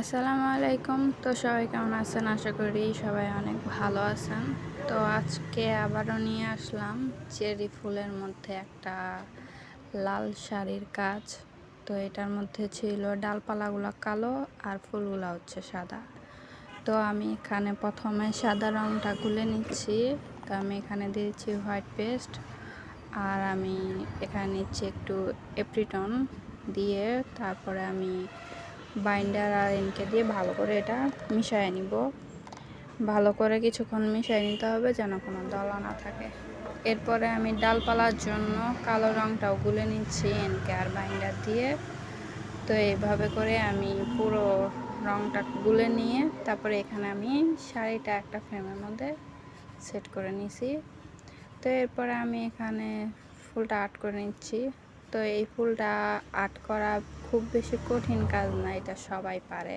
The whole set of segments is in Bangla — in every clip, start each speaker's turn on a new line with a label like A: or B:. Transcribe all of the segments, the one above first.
A: আসসালামু আলাইকুম। তো সবাই কেমন আছেন? আশা করি সবাই অনেক ভালো আছেন। তো আজকে আবারও নিয়ে আসলাম চেরি ফুলের মধ্যে একটা লাল শাড়ির কাজ। তো এটার মধ্যে ছিল ডালপালাগুলো কালো আর ফুলগুলো হচ্ছে সাদা। তো আমি এখানে প্রথমে সাদা রঙটা গুলে নিচ্ছি। তো আমি এখানে দিয়েছি হোয়াইট পেস্ট। আর আমি এখানে নিচ্ছি একটু এপ্রিটন দিয়ে। তারপরে আমি বাইন্ডার আর এনকে দিয়ে ভালো করে এটা মিশিয়ে নিব। ভালো করে কিছুক্ষণ মিশিয়ে নিতে হবে যেন কোনো দলা না থাকে। এরপরে আমি ডালপালার জন্য কালো রঙটাও গুলে নিচ্ছি এনকে আর বাইন্ডার দিয়ে। তো এইভাবে করে আমি পুরো রঙটা গুলে নিয়ে তারপরে এখানে আমি শাড়িটা একটা ফ্রেমের মধ্যে সেট করে নিছি। তো এরপরে আমি এখানে ফুলটা আর্ট করে নিচ্ছি। তো এই ফুলটা আর্ট করা খুব বেশি কঠিন কাজ না, এটা সবাই পারে।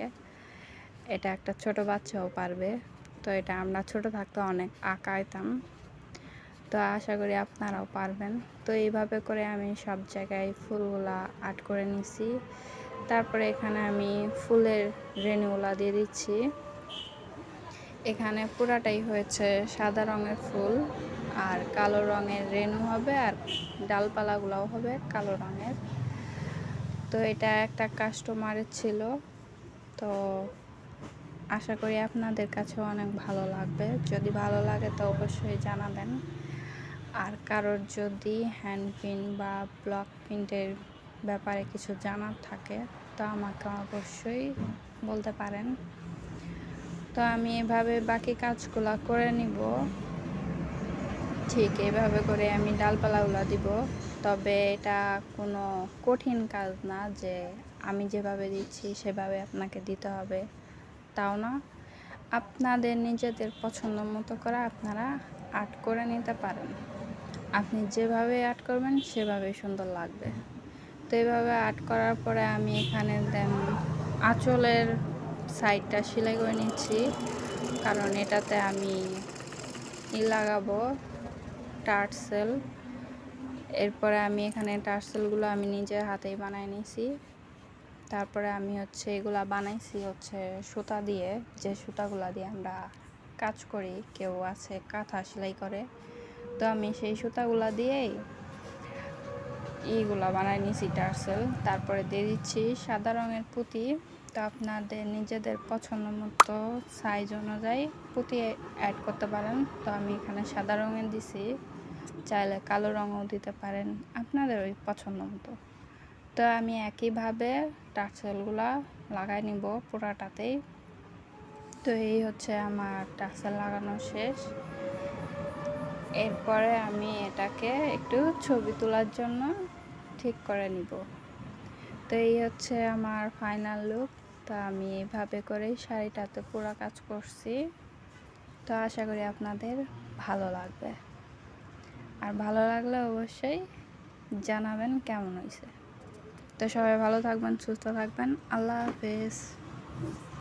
A: এটা একটা ছোট বাচ্চাও পারবে। তো এটা আমরা ছোট থাকতে অনেক আঁকাইতাম। তো আশা করি আপনারাও পারবেন। তো এইভাবে করে আমি সব জায়গায় ফুলগুলা আর্ট করে নিছি। তারপরে এখানে আমি ফুলের রেণুগুলা দিয়ে দিচ্ছি। এখানে পুরাটাই হয়েছে সাদা রঙের ফুল আর কালো রঙের রেনু হবে আর ডালপালাগুলোও হবে কালো রঙের। তো এটা একটা কাস্টমারের ছিল। তো আশা করি আপনাদের কাছেও অনেক ভালো লাগবে। যদি ভালো লাগে তো অবশ্যই জানাবেন। আর কারোর যদি হ্যান্ড প্রিন্ট বা ব্লক প্রিন্টের ব্যাপারে কিছু জানার থাকে, তো আমাকে অবশ্যই বলতে পারেন। তো আমি এভাবে বাকি কাজগুলো করে নিব। ঠিক এভাবে করে আমি ডালপালাগুলো দিব। তবে এটা কোনো কঠিন কাজ না যে আমি যেভাবে দিচ্ছি সেভাবে আপনাকে দিতে হবে। তাও না। আপনাদের নিজেদের পছন্দ মতো করে আপনারা আর্ট করে নিতে পারেন। আপনি যেভাবে আর্ট করবেন সেভাবে সুন্দর লাগবে। তো এইভাবে আর্ট করার পরে আমি এখানে দেন আঁচলের সাইডটা সেলাই করে নিচ্ছি। কারণ এটাতে আমি ই লাগাবো টার্সেল। এরপরে আমি এখানে টার্সেলগুলো আমি নিজের হাতেই বানাই নিয়েছি তারপরে আমি হচ্ছে এগুলা বানাইছি হচ্ছে সুতা দিয়ে। যে সুতাগুলা দিয়ে আমরা কাজ করি, কেউ আছে কাঁথা সেলাই করে। তো আমি সেই সুতাগুলা দিয়েই ইগুলা বানাই নিয়েছি টার্সেল। তারপরে দিয়ে দিচ্ছি সাদা রঙের পুঁতি। তো আপনাদের নিজেদের পছন্দ মতো সাইজ অনুযায়ী পুঁতি অ্যাড করতে পারেন। তো আমি এখানে সাদা রঙের দিছি, চাইলে কালো রঙও দিতে পারেন আপনাদের ওই পছন্দ মতো। তো আমি একইভাবে টার্সেলগুলা লাগাই নিব পুরাটাতেই। তো এই হচ্ছে আমার টার্সেল লাগানো শেষ। এরপরে আমি এটাকে একটু ছবি তোলার জন্য ঠিক করে নিব। তো এই হচ্ছে আমার ফাইনাল লুক তো আমি এভাবে করেই শাড়িটাতে পুরো কাজ করছি। তো আশা করি আপনাদের ভালো লাগবে। আর ভালো লাগলে অবশ্যই জানাবেন কেমন হয়েছে। তো সবাই ভালো থাকবেন, সুস্থ থাকবেন। আল্লাহ হাফেজ।